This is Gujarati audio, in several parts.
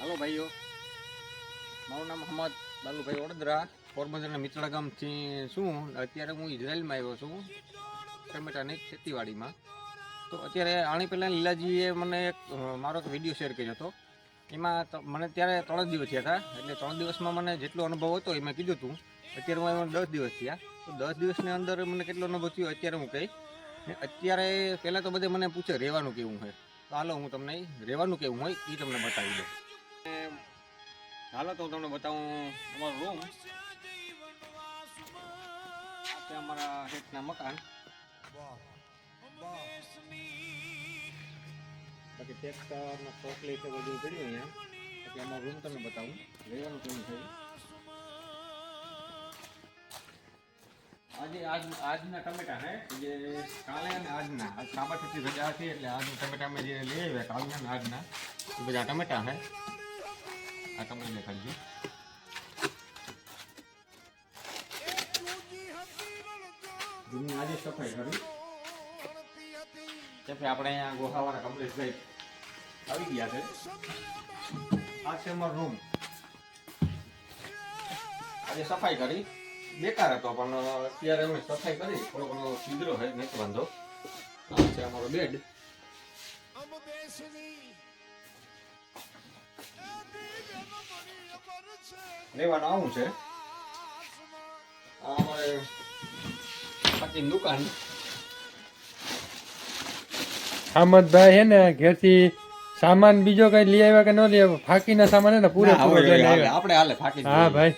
હાલો ભાઈઓ. મારું નામ અહમદ બાલુભાઈ વડોદરા, પોરબંદરના મિત્રા ગામથી છું. અત્યારે હું ઇઝરાયલમાં આવ્યો છું, ટમેટાની ખેતીવાડીમાં. તો અત્યારે આની પહેલાં લીલાજીએ મને એક મારો એક વીડિયો શેર કર્યો હતો. એમાં મને ત્યારે ત્રણ દિવસ થયા હતા. એટલે ત્રણ દિવસમાં મને જેટલો અનુભવ હતો એ મેં કીધું હતું. અત્યારે હું એમાં દસ દિવસ થયા. તો દસ દિવસની અંદર મને કેટલો અનુભવ થયો અત્યારે હું કહી અત્યારે પહેલાં તો બધે મને પૂછે, રહેવાનું કેવું હોય તો હાલો હું તમને, રહેવાનું કેવું હોય એ તમને બતાવી દઉં. હાલો, તો તમને બતાવું અમારો રૂમ આ અમારા હેઠના મકાન. બાકી ટ્રેક્ટર ને ચોકલી છે, બધું પડ્યું અહીંયા. પછી અમારો રૂમ તમને બતાવું. રહેવાનું કેવું છે? આજે આજ આજના ટમેટા હે, જે કાલે અને આજના. આજ સાબરમતી રજા હતી, એટલે આજના ટમેટા અમે જે લઈ આવ્યા, કાલના અને આજના. બધા ટમેટા હે. આ તમને દેખાડજો. રૂમની આજે સફાઈ કરી. તેથી આપણે અહીંયા ગોહાવાળા થઈ આવી ગયા છે. આ છે અમારો રૂમ આજે સફાઈ કરી. બેકાર હતો, પણ અત્યારે અમે સફાઈ કરી. થોડો ઘણો છિદ્રો છે નથી વાંધો. આ છે અમારો બેડ રહેવાનું આવું છે. અમારે દુકાન. અહમદભાઈ હે ને ઘેરથી સામાન બીજો કઈ લઈ આવ્યા કે ન લઈ આવ્યા? ફાકીના સામાન હે ને પૂરે આવ્યા. આપણે હાલે ફાકી હા ભાઈ.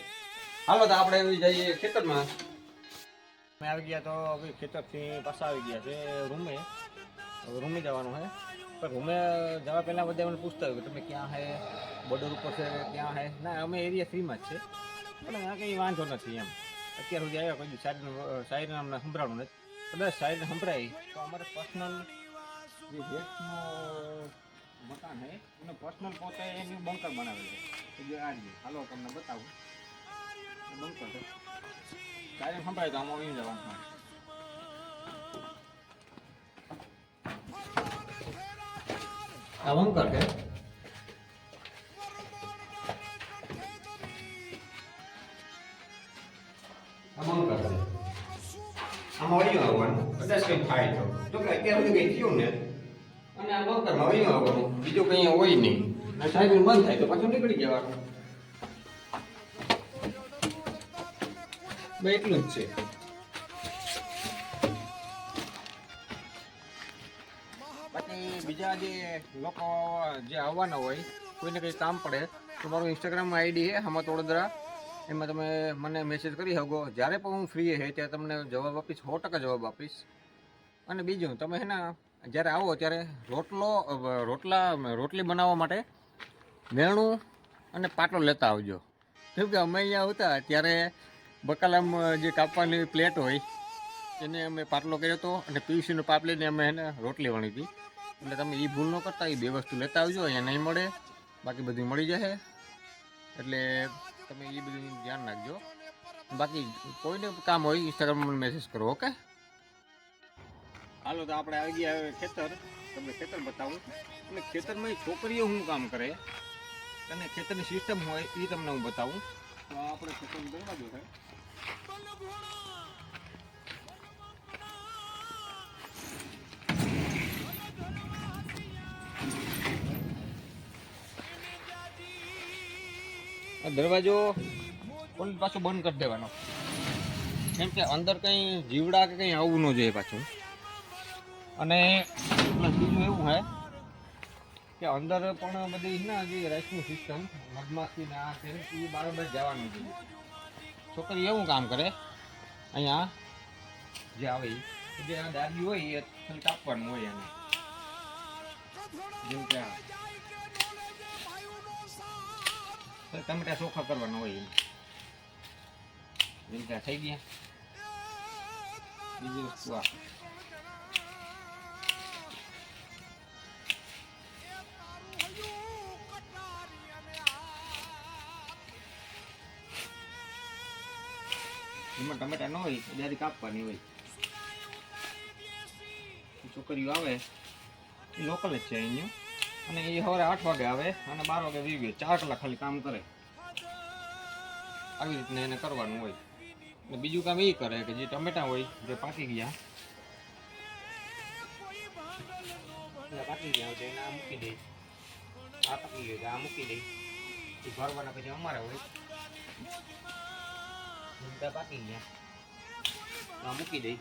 હાલો તો આપણે એવી જઈએ ખેતરમાં. મેં આવી ગયા તો ખેતર ખેતરથી પાછા આવી ગયા છે રૂમે. રૂમે જવાનું છે. પણ રૂમે જવા પહેલાં બધા મને પૂછતા હોય કે તમે ક્યાં હે બોર્ડર ઉપર છે, ક્યાં હે? ના, અમે એરિયા ફ્રીમાં જ છે. પણ એમાં કંઈ વાંધો નથી એમ. અત્યાર સુધી આવ્યા કોઈ સાઈડ સાઈડ અમને સંભળાણું નથી. કદાચ સાઈડને સંભળાય. તો અમારે પર્સનલ જે ગેસનું મકાન છે એનો પર્સનલ પોતે એની બંકર બનાવેલું છે. જે આ હાલો, તમને બતાવું. બંકર છે. સાઈડ સંભળાય તો આમાં આવી જવાનું. આ બંકર છે. આ બંકર આમાં વળી આવવાનું. કદાચ કંઈ થાય તો. જો કે કંઈ થયું ને, અને આ બંકરમાં વળી આવવાનું. બીજું કંઈ હોય નહીં. અને સાઈડ બંધ થાય તો પાછું નીકળી જવાનું. એટલું જ છે. બીજા જે લોકો જે આવવાના હોય, કોઈને કંઈ કામ પડે, તો મારું ઇન્સ્ટાગ્રામમાં આઈડી છે હમત વડોદરા એમાં તમે મને મેસેજ કરી શકો. જ્યારે પણ હું ફ્રી હે, ત્યારે તમને જવાબ આપીશ, સો ટકા જવાબ આપીશ. અને બીજું, તમે હે ને, જ્યારે આવો, ત્યારે રોટલો રોટલા રોટલી બનાવવા માટે વેણું અને પાટલો લેતા આવજો. કેમ કે અમે અહીંયા આવતા, ત્યારે બકાલામાં જે કાપવાની પ્લેટ હોય, એને અમે પાટલો કર્યો હતો અને પીવીસીનો પાપ લઈને અમે એને રોટલી વણી હતી. એટલે તમે એ ભૂલ ન કરતા એ બે વસ્તુ લેતા આવજો, અહીંયા નહીં મળે, બાકી બધી મળી જશે. એટલે તમે એ બધું ધ્યાન રાખજો. બાકી કોઈને કામ હોય ઇન્સ્ટાગ્રામમાં મને મેસેજ કરો, ઓકે? હાલો, તો આપણે આવી ગયા હવે ખેતર. તમને ખેતર બતાવું. અને ખેતરમાં છોકરીઓ શું કામ કરે? અને ખેતરની સિસ્ટમ હોય એ તમને હું બતાવું. તો આપણે ખેતરનો દરવાજો છે. દરવાજો પોલીસ પાછો બંધ કરી દેવાનો. કેમ કે અંદર કંઈ જીવડા કે કંઈ આવવું ન જોઈએ પાછું. અને બીજું એવું છે કે અંદર પણ બધી ના જે રાઈસનું સિસ્ટમ મધમાખી ને આ છે એ બરાબર જવાનું જોઈએ છોકરી એવું કામ કરે, અહીંયા જે આવે જે આ દાદી હોય એ કાપવાનું હોય એને. જેમ કે આ. ટમેટા ચોખ્ખા કરવાના હોય જેમ થઈ ગયા. બીજી વસ્તુ આ. એમાં ટમેટા ન હોય દાદી કાપવાની હોય. છોકરીઓ આવે, એ લોકલ જ છે અહીંયા. અને એ સવારે આઠ વાગે આવે અને બાર વાગે વીવે. ચાર કલાક ખાલી કામ કરે. આવી રીતના એને કરવાનું હોય. અને બીજું કામ એ કરે કે જે ટમેટા હોય જે પાકી ગયા. પાકી ગયા હોય એને આ મૂકી દે. આ પાકી ગયો આ મૂકી દે. એ ભરવાના પછી અમારે હોય. પાકી ગયા. આ મૂકી દઈ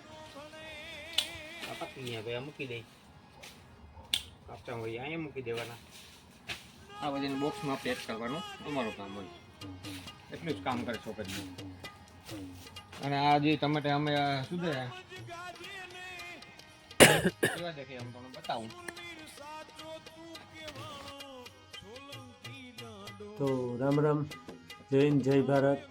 આ પાકી ગયા ભાઈ આ મૂકી દઈ કાપતા હોય અહીંયા મૂકી દેવાના. આ બધાને બોક્સમાં પેક કરવાનું અમારું કામ હોય. એટલું જ કામ કરે છોકરી અને આ જે ટમેટા અમે આ સુધે કેવા દેખે તમને બતાવું. તો રામ રામ જય હિન્દ જય ભારત.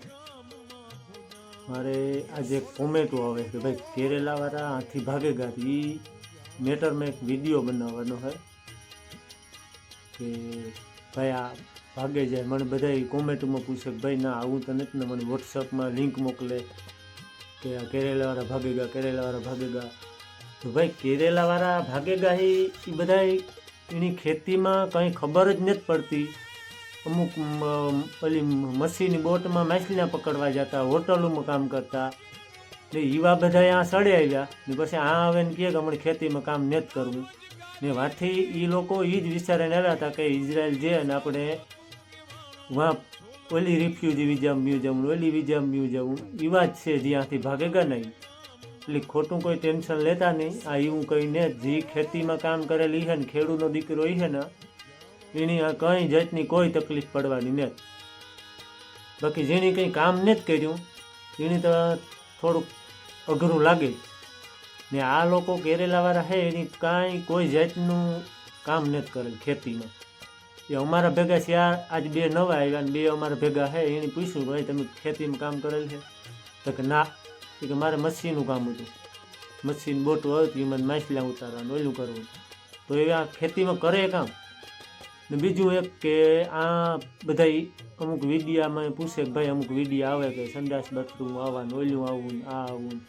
મારે આજે કોમેન્ટો આવે કે ભાઈ કેરેલાવાળા આથી ભાગેગા. એ મેટરમાં એક વીડિયો બનાવવાનો છે કે ભાઈ આ ભાગે જાય. મને બધા કોમેન્ટમાં પૂછે ભાઈ, ના, આવું તો નથી ને મને વોટ્સઅપમાં લિંક મોકલે કે આ કેરેલાવાળા ભાગેગા કેરેલાવાળા ભાગેગા. તો ભાઈ, કેરેલાવાળા ભાગેગા એ બધા એની ખેતીમાં કંઈ ખબર જ નથી પડતી. અમુક પેલી મસીની બોટમાં માછલીના પકડવા જતા, હોટલોમાં કામ કરતા. એટલે એવા બધા અહીંયા સડે આવ્યા. ને પછી આ આવે ને કહે કે, હમણાં ખેતીમાં કામ નથી કરવું. ને વાથી એ લોકો એ જ વિચારીને આવ્યા હતા કે ઇઝરાયલ જે ને આપણે વાં ઓલી રિફ્યુજી વિઝા મ્યુઝિયમ ઓલી વિઝા મ્યુઝિયમ એવા જ છે જ્યાંથી ભાગેગા નહીં? એટલે ખોટું કોઈ ટેન્શન લેતા નહીં. આ એવું કહીને જે ખેતીમાં કામ કરેલી છે ને ખેડૂતનો દીકરો એ છે ને, એની આ કંઈ જાતની કોઈ તકલીફ પડવાની નથી. બાકી જેની કંઈ કામ નથી કર્યું, એની તો થોડુંક અઘરું લાગે. ને આ લોકો કેરેલાવાળા છે, એની કાંઈ કોઈ જાતનું કામ નથી કરેલ ખેતીમાં. એ અમારા ભેગા છે, આ આજ બે નવા આવ્યા ને બે અમારા ભેગા છે એને પૂછ્યું, ભાઈ, તમે ખેતીમાં કામ કરેલ છે? તો કે, ના. કે, મારે મચ્છીનું કામ હતું. મચ્છીની બોટું હતી એમાં માછલા ઉતારવાનું, ઓલું કરવું તો એ આ ખેતીમાં કરે કામ. ને બીજું એક કે આ બધા અમુક વિડીયામાં પૂછે કે, ભાઈ, અમુક વિડીયા આવે કે સંડાસ બથરું આવવાનું, ઓલું આવવું આ આવવું.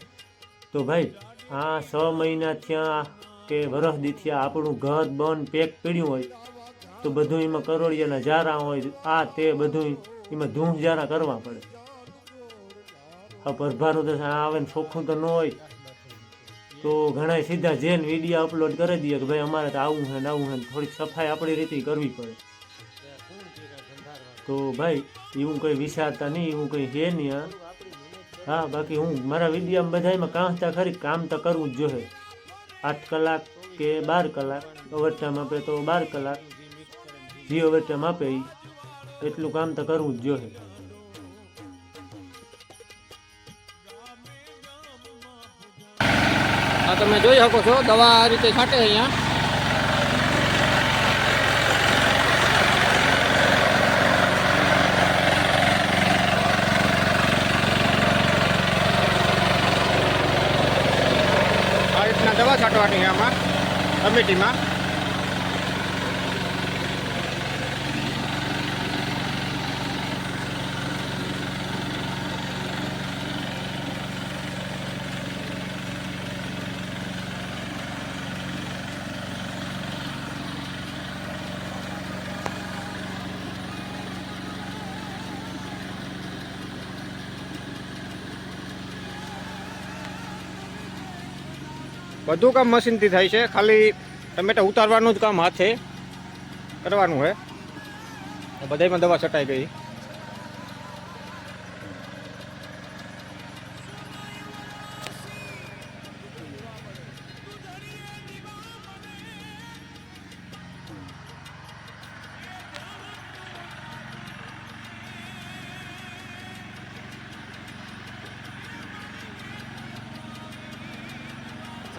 તો ભાઈ, આ છ મહિના થયા કે વરસ દી થયા આપણું ઘર બન પેક પડ્યું હોય, તો બધું એમાં કરોળિયાના જારા હોય, આ તે બધું એમાં ધૂમ જારા કરવા પડે. આ પરભારું તો આવે ને ચોખ્ખું તો ન હોય. તો ઘણા સીધા જેન વીડિયો અપલોડ કરી દઈએ કે ભાઈ અમારે તો આવું છે ને આવું છે થોડીક સફાઈ આપણી રીતે કરવી પડે. તો ભાઈ, એવું કંઈ વિચારતા નહીં, એવું કંઈ છે નહીં હા, બાકી હું, મારા વિડીયામાં બધામાં કાંસતા ખરી, કામ તો કરવું જ જોઈએ. આઠ કલાક કે બાર કલાક ઓવરટાઈમ આપે તો બાર કલાક. જે ઓવરટાઈમ આપે એ એટલું કામ તો કરવું જ જોઈએ. આ તમે જોઈ શકો છો, દવા આ રીતે છાંટે અહીંયા આ રીતના દવા છાંટવાની છે આમાં ટમેટીમાં બધું કામ મશીનથી થાય છે. ખાલી ટમેટા ઉતારવાનું જ કામ હાથે કરવાનું છે બધામાં દવા છટાઈ ગઈ.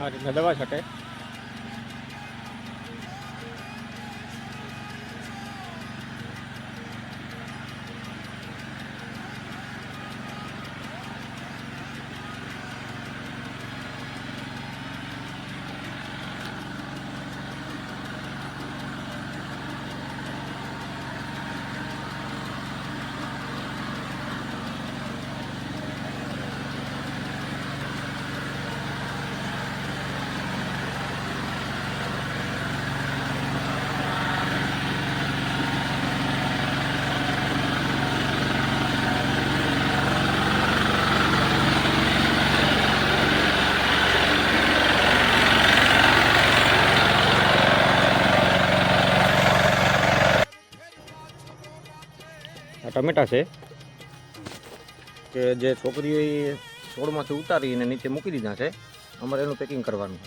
આ રીતના દવા છટે ટમેટા છે. કે જે છોકરીઓએ છોડમાંથી ઉતારીને નીચે મૂકી દીધા છે, અમારે એનું પેકિંગ કરવાનું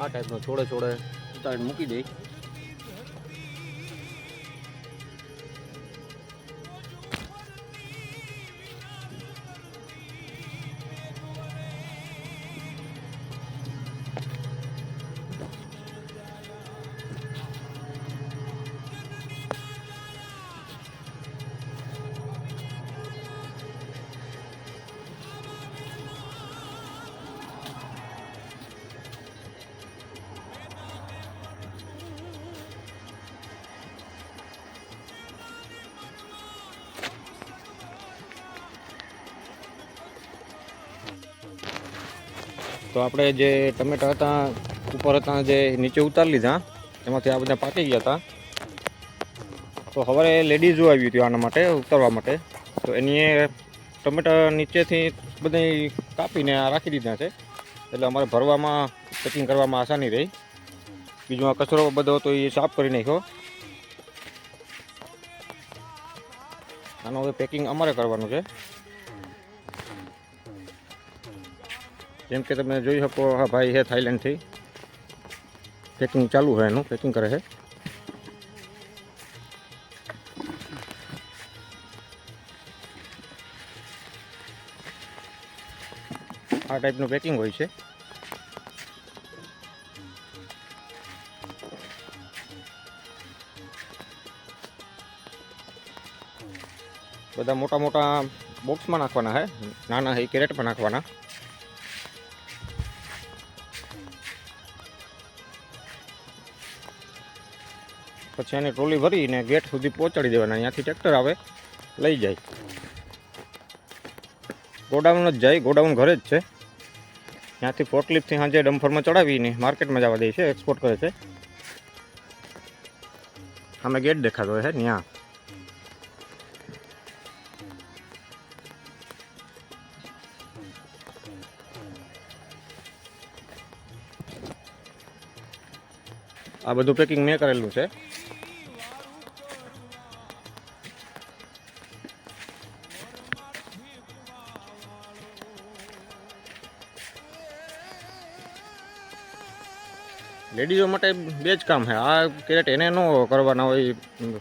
આ ટાઈપનો છોડે છોડે ઉતારીને મૂકી દઈ તો આપણે જે ટમેટા હતા, ઉપર હતા, જે નીચે ઉતારી લીધા, એમાંથી આ બધા પાકી ગયા હતા. તો હવે લેડીઝો આવી હતી આના માટે, ઉતારવા માટે, તો એની ટમેટા નીચેથી બધા કાપીને રાખી દીધા છે. એટલે અમારે ભરવામાં પેકિંગ કરવામાં આસાની રહી. બીજું આ કચરો બધો હતો એ સાફ કરી નાખ્યો. આનું હવે પેકિંગ અમારે કરવાનું છે. જેમ કે તમે જોઈ શકો હા ભાઈ છે થાઈલેન્ડથી. પેકિંગ ચાલુ હોય એનું, પેકિંગ કરે છે. આ ટાઈપનું પેકિંગ હોય છે. બધા મોટા મોટા બોક્સમાં નાખવાના હે, નાના એ કેરેટમાં નાખવાના. પછી એને ટ્રોલી ભરીને ગેટ સુધી પહોંચાડી દેવાના. અહીંયાથી ટ્રેક્ટર આવે, લઈ જાય. ગોડાઉન જ જાય, ગોડાઉન ઘરે જ છે. ત્યાંથી ફોર્કલિફ્ટથી સાંજે ડમ્ફરમાં ચડાવીને માર્કેટમાં જવા દે છે, એક્સપોર્ટ કરે છે. અમે ગેટ દેખાતો છે ત્યાં આ બધું પેકિંગ મેં કરેલું છે. લેડીઝો માટે બે જ કામ છે. આ કેરેટ એને ન કરવાના હોય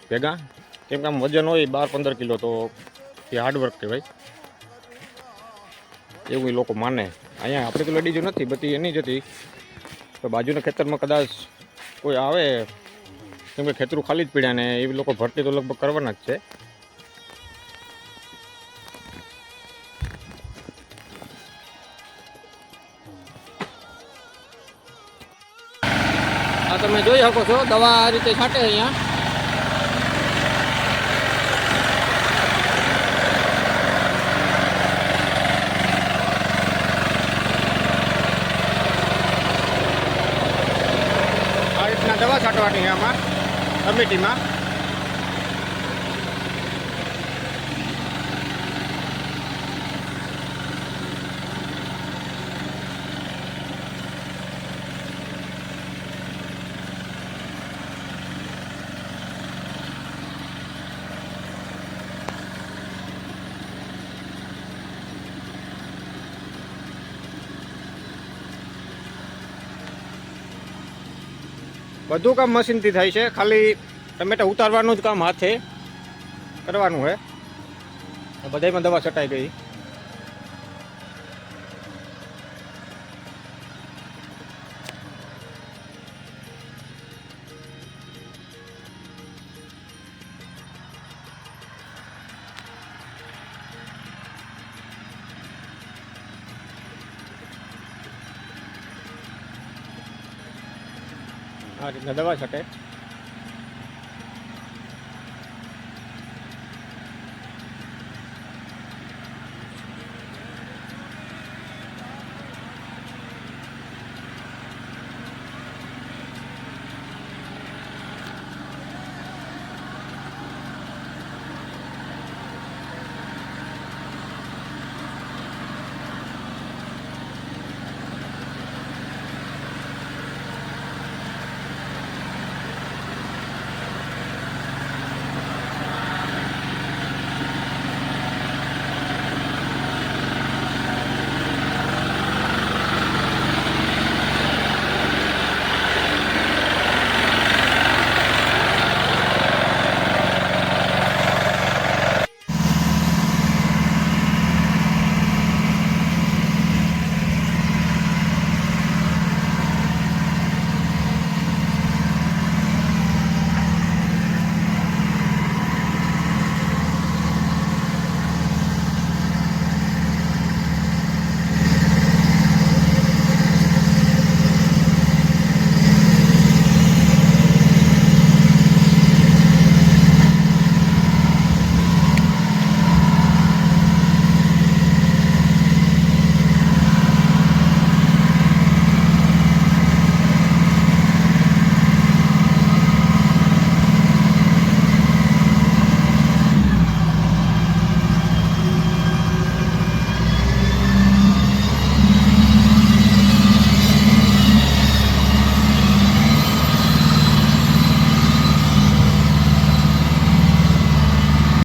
ભેગા. કેમ કે આમ વજન હોય બાર પંદર કિલો, તો એ હાર્ડવર્ક કહેવાય. એવું એ લોકો માને. અહીંયા આપણે તો લેડીઝો નથી, બધી એની જ હતી. તો બાજુના ખેતરમાં કદાચ કોઈ આવે, કેમ કે ખેતરું ખાલી જ પીડ્યા ને, એ લોકો ભરતી તો લગભગ કરવાના જ છે. આ તમે જોઈ શકો છો, દવા આ રીતે છાંટે અહીંયા. આ રીતના દવા છાંટવાની છે આમાં, કમિટીમાં. બધું કામ મશીનથી થાય છે. ખાલી ટમેટા ઉતારવાનું જ કામ હાથે કરવાનું છે બધામાં દવા છટાઈ ગઈ. આ રીતના દવા છટે